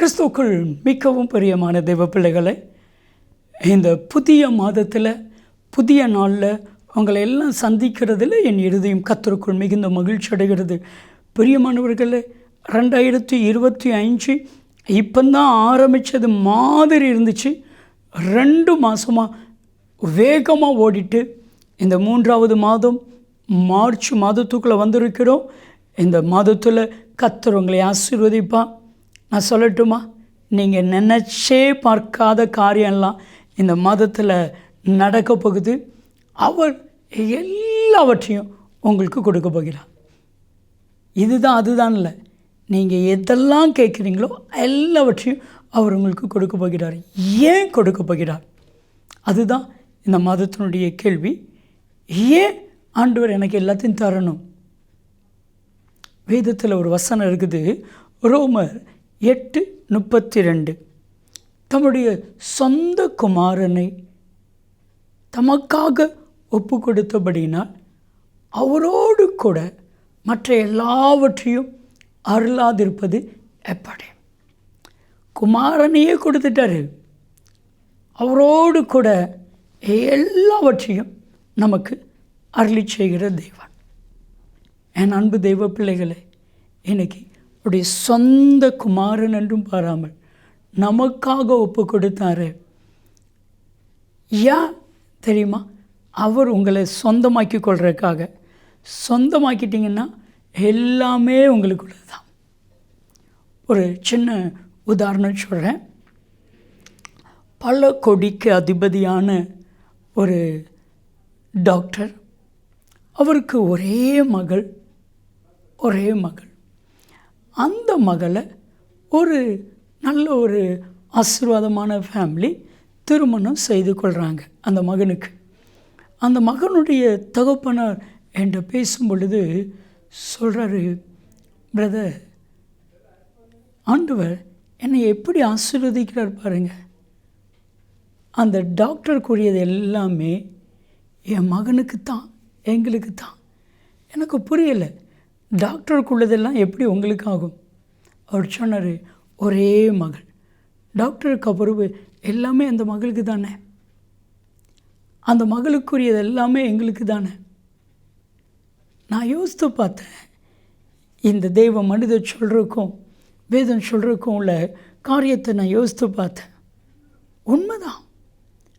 கிறிஸ்துவுக்குள் மிகவும் பிரியமான தெய்வ பிள்ளைகளை இந்த புதிய மாதத்தில் புதிய நாளில் உங்களை எல்லாம் சந்திக்கிறதுல என் இருதயம் கத்தருக்குள் மிகுந்த மகிழ்ச்சி அடைகிறது. பிரியமானவர்களே ரெண்டாயிரத்தி இருபத்தி அஞ்சு இப்போந்தான் ஆரம்பித்தது மாதிரி இருந்துச்சு. ரெண்டு மாதமாக வேகமாக ஓடிட்டு இந்த மூன்றாவது மாதம் மார்ச் மாதத்துக்குள்ளே வந்திருக்கிறோம். இந்த மாதத்தில் கத்தர் உங்களை ஆசீர்வதிப்பான் நான் சொல்லட்டுமா? நீங்கள் நினச்சே பார்க்காத காரியம்லாம் இந்த மாதத்தில் நடக்க போகுது. அவர் எல்லாவற்றையும் உங்களுக்கு கொடுக்க போகிறார். இதுதான் அதுதான் இல்லை. நீங்கள் எதெல்லாம் கேட்குறீங்களோ எல்லாவற்றையும் அவர் உங்களுக்கு கொடுக்க போகிறார். ஏன் கொடுக்க போகிறார்? அதுதான் இந்த மாதத்தினுடைய கேள்வி. ஏன் ஆண்டவர் எனக்கு எல்லாத்தையும் தரணும்? வேதத்தில் ஒரு வசனம் இருக்குது. ரோமர் எட்டு முப்பத்தி ரெண்டு தம்முடைய சொந்த குமாரனை தமக்காக ஒப்பு கொடுத்தபடினால் அவரோடு கூட மற்ற எல்லாவற்றையும் அருளாதிருப்பது எப்படி. குமாரனையே கொடுத்துட்டாரு. அவரோடு கூட எல்லாவற்றையும் நமக்கு அருளி செய்கிற தெய்வன் என் அன்பு தெய்வ பிள்ளைகளே இன்னைக்கு அவருடைய சொந்த குமாரன் என்றும் பாராமல் நமக்காக ஒப்பு கொடுத்தாரு. ஏன் தெரியுமா? அவர் உங்களை சொந்தமாக்கி கொள்றதுக்காக. சொந்தமாக்கிட்டிங்கன்னா எல்லாமே உங்களுக்குள்ளது தான் ஒரு சின்ன உதாரணம் சொல்கிறேன் பல கொடிக்கு அதிபதியான ஒரு டாக்டர். அவருக்கு ஒரே மகள் ஒரே மகள். அந்த மகளை ஒரு நல்ல ஒரு ஆசீர்வாதமான ஃபேமிலி திருமணம் செய்து கொள்கிறாங்க அந்த மகனுக்கு. அந்த மகனுடைய தகப்பனார் என்கிட்ட பேசும் பொழுது சொல்கிறாரு பிரதர் ஆண்டவர் என்னை எப்படி ஆசீர்வதிக்கிறார் பாருங்கள் அந்த டாக்டர் கூறியது எல்லாமே என் மகனுக்கு தான் எங்களுக்கு தான். எனக்கு புரியலை. டாக்டருக்குள்ளதெல்லாம் எப்படி உங்களுக்கு ஆகும் அவர் சொன்னார் ஒரே மகள். டாக்டருக்கு பொறுப்பு எல்லாமே அந்த மகளுக்கு தானே? அந்த மகளுக்குரியது எல்லாமே எங்களுக்கு தானே? நான் யோசித்து பார்த்தேன். இந்த தெய்வ மனித சொல்கிறக்கும் வேதம் சொல்கிறக்கும் உள்ள காரியத்தை நான் யோசித்து பார்த்தேன். உண்மைதான்.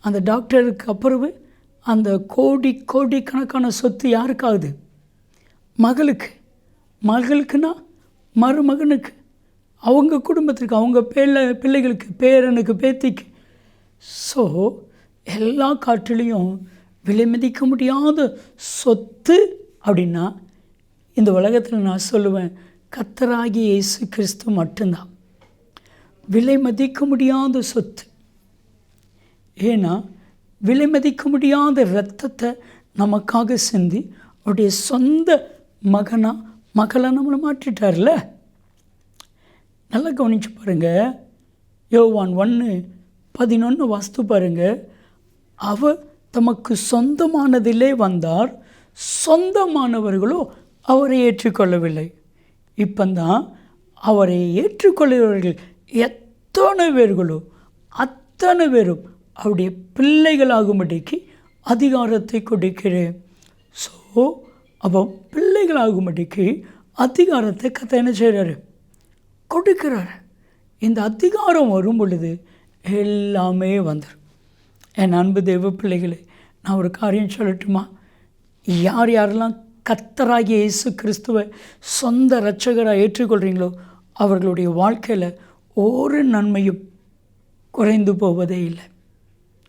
அந்த டாக்டருக்கு அப்புறவு அந்த கோடி கோடி கணக்கான சொத்து யாருக்காகுது மகளுக்கு. மகளுக்குன்னா மருமகனுக்கு. அவங்க குடும்பத்திற்கு அவங்க பிள்ளை பிள்ளைகளுக்கு பேரனுக்கு பேத்திக்கு. ஸோ எல்லா காற்றிலையும் விலை மதிக்க முடியாத சொத்து அப்படின்னா இந்த உலகத்தில் நான் சொல்லுவேன் கத்தராகி இயேசு கிறிஸ்து மட்டும்தான். விலை மதிக்க முடியாத சொத்து. ஏன்னா விலை மதிக்க முடியாத இரத்தத்தை நமக்காக சிந்தி அவருடைய சொந்த மகனாக மகளை நம்மளை மாற்றிட்டார்ல? நல்லா கவனிச்சு பாருங்கள் யோவான் ஒன்று பதினொன்று வாஸ்து பாருங்கள் அவர் தமக்கு சொந்தமானதிலே வந்தார். சொந்தமானவர்களோ அவரை ஏற்றுக்கொள்ளவில்லை. இப்போந்தான் அவரை ஏற்றுக்கொள்கிறவர்கள் எத்தனை பேர்களோ அத்தனை பேரும் அவருடைய பிள்ளைகளாகும்படிக்கு அதிகாரத்தை கொடுக்கிறேன். ஸோ அப்போ பிள்ளைகளாகும்படிக்கு அதிகாரத்தை கத்தை என்ன செய்கிறாரு கொடுக்கிறார். இந்த அதிகாரம் வரும் பொழுது எல்லாமே வந்துடும் என் அன்பு தெய்வ பிள்ளைகளே நான் ஒரு காரியம் சொல்லட்டுமா? யார் யாரெல்லாம் கத்தராகிய இயேசு கிறிஸ்துவை சொந்த இரட்சகராக ஏற்றுக்கொள்கிறீங்களோ அவர்களுடைய வாழ்க்கையில் ஒரு நன்மையும் குறைந்து போவதே இல்லை.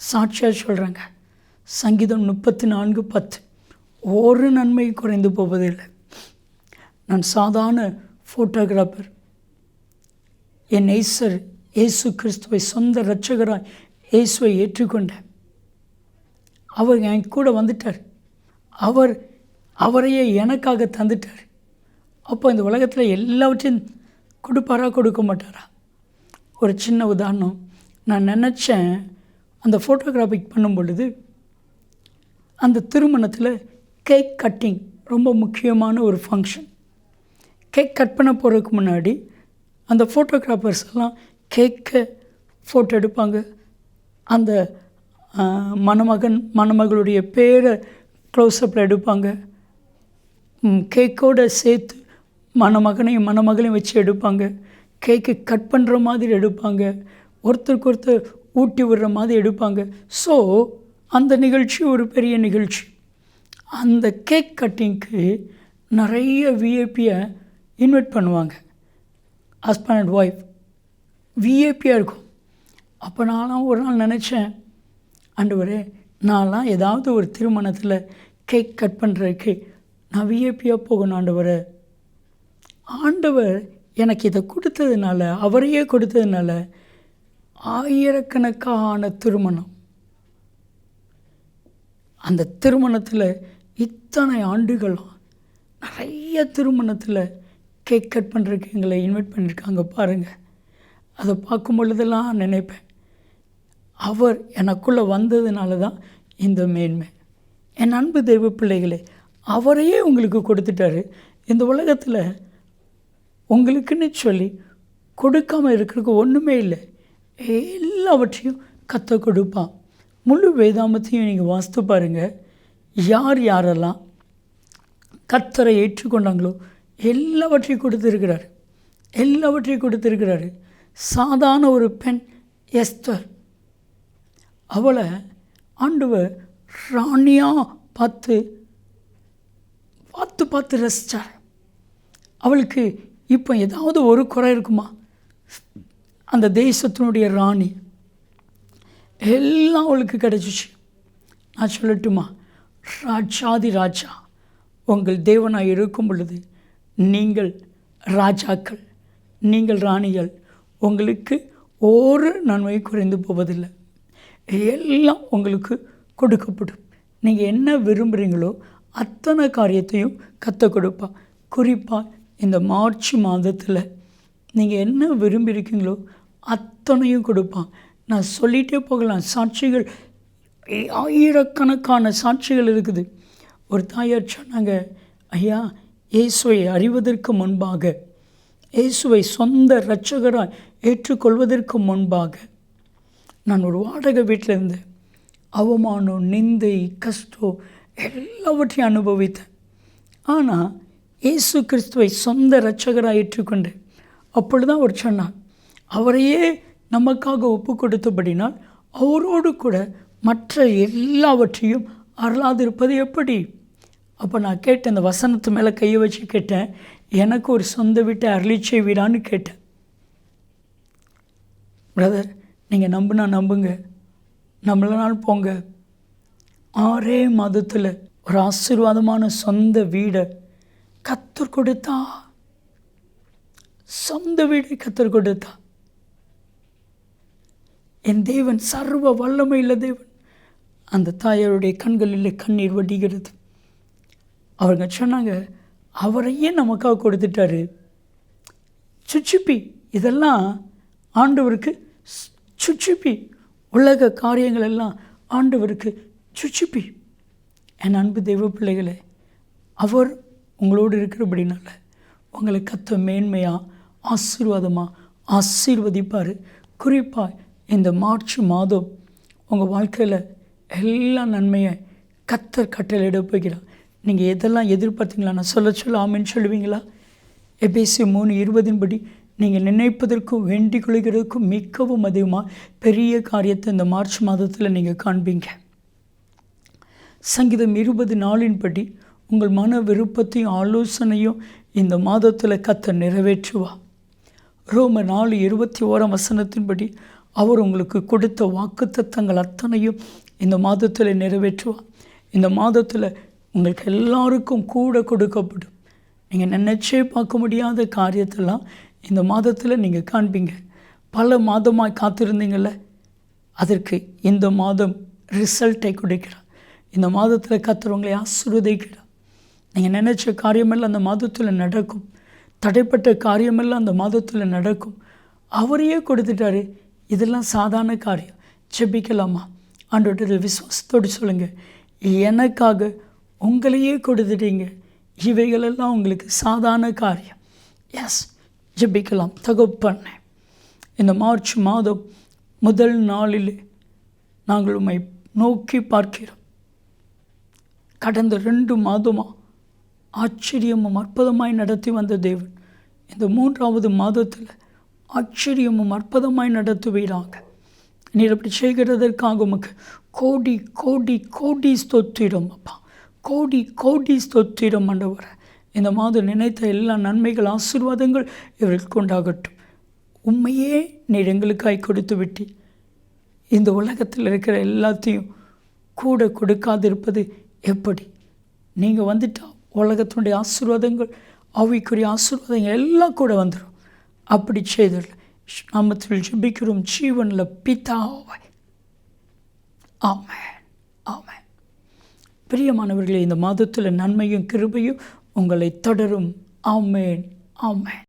சாட்சியாக சொல்கிறாங்க சங்கீதம் முப்பத்தி நான்கு பத்து. ஒரு நன்மை குறைந்து போவதே இல்லை. நான் சாதாரண ஃபோட்டோகிராஃபர் என் ஏசர் இயேசு கிறிஸ்துவை சொந்த இரட்சகராய் இயேசுவை ஏற்றுக்கொண்டேன் அவர் என் கூட வந்துட்டார். அவர் அவரையே எனக்காக தந்துட்டார். அப்போ இந்த உலகத்தில் எல்லாவற்றையும் கொடுப்பாரா கொடுக்க மாட்டாரா? ஒரு சின்ன உதாரணம். நான் நினச்சேன் அந்த ஃபோட்டோகிராஃபிக் பண்ணும் பொழுது அந்த திருமணத்தில் கேக் கட்டிங் ரொம்ப முக்கியமான ஒரு ஃபங்க்ஷன் கேக் கட் பண்ண போகிறதுக்கு முன்னாடி அந்த ஃபோட்டோகிராஃபர்ஸ் எல்லாம் கேட்க ஃபோட்டோ எடுப்பாங்க. அந்த மணமகன் மணமகளுடைய பேரை க்ளோஸ்அப்பில் எடுப்பாங்க. கேக்கோடு சேர்த்து மணமகனையும் மணமகளையும் வச்சு எடுப்பாங்க. கேக்கு கட் பண்ணுற மாதிரி எடுப்பாங்க. ஒருத்தருக்கு ஒருத்தர் ஊட்டி விடுற மாதிரி எடுப்பாங்க. ஸோ அந்த நிகழ்ச்சி ஒரு பெரிய நிகழ்ச்சி. அந்த கேக் கட்டிங்க்கு நிறைய விஐபியை இன்வைட் பண்ணுவாங்க. ஹஸ்பண்ட் அண்ட் ஒய்ஃப் விஏபியாக இருக்கும். அப்போ நான்லாம் ஒரு நாள் நினச்சேன் ஆண்டவரே நான்லாம் ஏதாவது ஒரு திருமணத்தில் கேக் கட் பண்ணுறதுக்கு நான் விஏபியாக போகணும் ஆண்டவர். ஆண்டவர் எனக்கு இதை கொடுத்ததுனால அவரையே கொடுத்ததுனால ஆயிரக்கணக்கான திருமணம். அந்த திருமணத்தில் இத்தனை ஆண்டுகளும் நிறைய திருமணத்தில் கேக் கட் பண்ணுறதுக்கு எங்களை இன்வைட் பண்ணியிருக்காங்க பாருங்கள் அதை பார்க்கும் பொழுதெல்லாம் நினைப்பேன். அவர் எனக்குள்ளே வந்ததுனால தான் இந்த மேன்மை. என் அன்பு தெய்வ பிள்ளைகளே அவரையே உங்களுக்கு கொடுத்துட்டாரு. இந்த உலகத்தில் உங்களுக்குன்னு சொல்லி கொடுக்காமல் இருக்கிறதுக்கு ஒன்றுமே இல்லை. எல்லாவற்றையும் கத்த கொடுப்பான் முழு வேதாமத்தையும் நீங்கள் வாசித்து பாருங்கள் யார் யாரெல்லாம் கத்தரை ஏற்றுக்கொண்டாங்களோ எல்லாவற்றையும் கொடுத்துருக்கிறார். எல்லாவற்றையும் கொடுத்துருக்கிறாரு. சாதாரண ஒரு பெண் எஸ்தர். அவளை ஆண்டவர் ராணியாக பார்த்து பார்த்து பார்த்து ரசித்தார் அவளுக்கு இப்போ ஏதாவது ஒரு குறை இருக்குமா? அந்த தேசத்தினுடைய ராணி. எல்லாம் அவளுக்கு கிடச்சிச்சு. நான் சொல்லட்டுமா? ராஜாதி ராஜா உங்கள் தேவனாக இருக்கும் பொழுது நீங்கள் ராஜாக்கள் நீங்கள் ராணிகள் உங்களுக்கு ஒரு நன்மை குறைந்து போவதில்லை. எல்லாம் உங்களுக்கு கொடுக்கப்படும். நீங்கள் என்ன விரும்புகிறீங்களோ அத்தனை காரியத்தையும் கற்றுக் கொடுப்பா குறிப்பாக இந்த மார்ச் மாதத்தில் நீங்கள் என்ன விரும்பியிருக்கீங்களோ அத்தனையும் கொடுப்பான் நான் சொல்லிகிட்டே போகலாம். சாட்சிகள் ஆயிரக்கணக்கான சாட்சிகள் இருக்குது. ஒரு தாயார் சொன்னாங்க ஐயா இயேசுவை அறிவதற்கு முன்பாக இயேசுவை சொந்த இரட்சகராய் ஏற்றுக்கொள்வதற்கு முன்பாக நான் ஒரு வாடகை வீட்டில் இருந்தேன் அவமானம் நிந்தை கஷ்டம் எல்லாவற்றையும் அனுபவித்தேன். ஆனால் இயேசு கிறிஸ்துவை சொந்த இரட்சகராக ஏற்றுக்கொண்டேன் அப்பொழுதுதான் அவர் சொன்னார் அவரையே நமக்காக ஒப்பு கொடுத்தபடினால் அவரோடு கூட மற்ற எல்லாவற்றையும் அருளாதிருப்பது எப்படி? அப்போ நான் கேட்டேன் இந்த வசனத்து மேலே கையை வச்சு கேட்டேன் எனக்கு ஒரு சொந்த வீட்டை அருளிச்சை வீடான்னு கேட்டேன். பிரதர் நீங்கள் நம்புனா நம்புங்க நம்மளனாலும் போங்க. ஆறே மாதத்தில் ஒரு ஆசீர்வாதமான சொந்த வீடை கத்தர் கொடுத்தா. சொந்த வீடை கத்தர் கொடுத்தா. என் தேவன் சர்வ வல்லமையில் தேவன். அந்த தாயாருடைய கண்களில் கண்ணீர் வடிகிறது. அவங்க சொன்னாங்க அவரையே நமக்காக கொடுத்துட்டாரு. சுச்சுப்பி இதெல்லாம் ஆண்டவருக்கு சுச்சுப்பி உலக காரியங்கள் எல்லாம் ஆண்டவருக்கு சுச்சுப்பி. என் அன்பு தெய்வ பிள்ளைகளே அவர் உங்களோடு இருக்கிறபடினால உங்களை கத்த மேன்மையாக ஆசீர்வாதமாக ஆசீர்வதிப்பார். குறிப்பாக இந்த மார்ச் மாதம் உங்கள் வாழ்க்கையில் எல்லா நன்மையை கத்தர் கட்டளையிட போகிறார். நீங்கள் எதெல்லாம் எதிர்பார்த்தீங்களா? நான் சொல்ல சொல்ல ஆமின்னு சொல்லுவீங்களா? எபேசி மூணு இருபதின் படி நீங்கள் நினைப்பதற்கும் வேண்டிக் கொள்கிறதுக்கும் மிகவும் அதிகமாக பெரிய காரியத்தை இந்த மார்ச் மாதத்தில் நீங்கள் காண்பீங்க. சங்கீதம் இருபது நாளின்படி உங்கள் மன விருப்பத்தையும் ஆலோசனையும் இந்த மாதத்தில் கத்த நிறைவேற்றுவா ரோம நாலு இருபத்தி ஓராம் வசனத்தின்படி அவர் உங்களுக்கு கொடுத்த வாக்குத்தத்தங்கள் அத்தனையும் இந்த மாதத்தில் நிறைவேற்றுவா இந்த மாதத்தில் உங்களுக்கு எல்லாருக்கும் கூட கொடுக்கப்படும். நீங்கள் நினச்சே பார்க்க முடியாத காரியத்தெல்லாம் இந்த மாதத்தில் நீங்கள் காண்பீங்க. பல மாதமாக காத்திருந்தீங்கள்ல அதற்கு இந்த மாதம் ரிசல்ட்டை கொடுக்கிறார். இந்த மாதத்தில் கத்துறவங்களை ஆசிர்வதிக்கிறார். நீங்கள் நினச்ச காரியமெல்லாம் அந்த மாதத்தில் நடக்கும். தடைப்பட்ட காரியமெல்லாம் அந்த மாதத்தில் நடக்கும். அவரையே கொடுத்துட்டாரு. இதெல்லாம் சாதாரண காரியம். ஜெபிக்கலாமா? ஆண்டோட விசுவாசத்தோடு சொல்லுங்கள் எனக்காக உங்களையே கொடுத்துட்டீங்க. இவைகளெல்லாம் உங்களுக்கு சாதாரண காரியம். எஸ் ஜபிக்கலாம். தகப்பண்ணே இந்த மார்ச் மாதம் முதல் நாளில் நாங்கள் உம்மை நோக்கி பார்க்கிறோம். கடந்த ரெண்டு மாதமாக ஆச்சரியமும் அற்புதமாய் நடத்தி வந்த தேவன் இந்த மூன்றாவது மாதத்தில் ஆச்சரியமும் அற்புதமாய் நடத்துவீராங்க நீர் அப்படி செய்கிறதற்காக உமக்கு கோடி கோடி கோடி ஸ்தோத்திரம் அப்பா. கோடி கோடி ஸ்தோத்திரம் ஆண்டவரை. இந்த மாதம் நினைத்த எல்லா நன்மைகள் ஆசீர்வாதங்கள் இவர்களுக்கு உண்டாகட்டும். உண்மையே நீர் எங்களுக்காய் கொடுத்து விட்டு இந்த உலகத்தில் இருக்கிற எல்லாத்தையும் கூட கொடுக்காதிருப்பது எப்படி? நீங்கள் வந்துட்டால் உலகத்தினுடைய ஆசீர்வாதங்கள் அவைக்குரிய ஆசீர்வாதங்கள் எல்லாம் கூட வந்துடும் அப்படி செய்தல் நாமத்தில் ஜெபிக்கிறோம் ஜீவனில் பித்தாவை ஆமாம் ஆமாம் பிரியமானவர்களே இந்த மாதத்தில் நன்மையும் கிருபையும் உங்களை தொடரும். ஆமேன். ஆமேன்.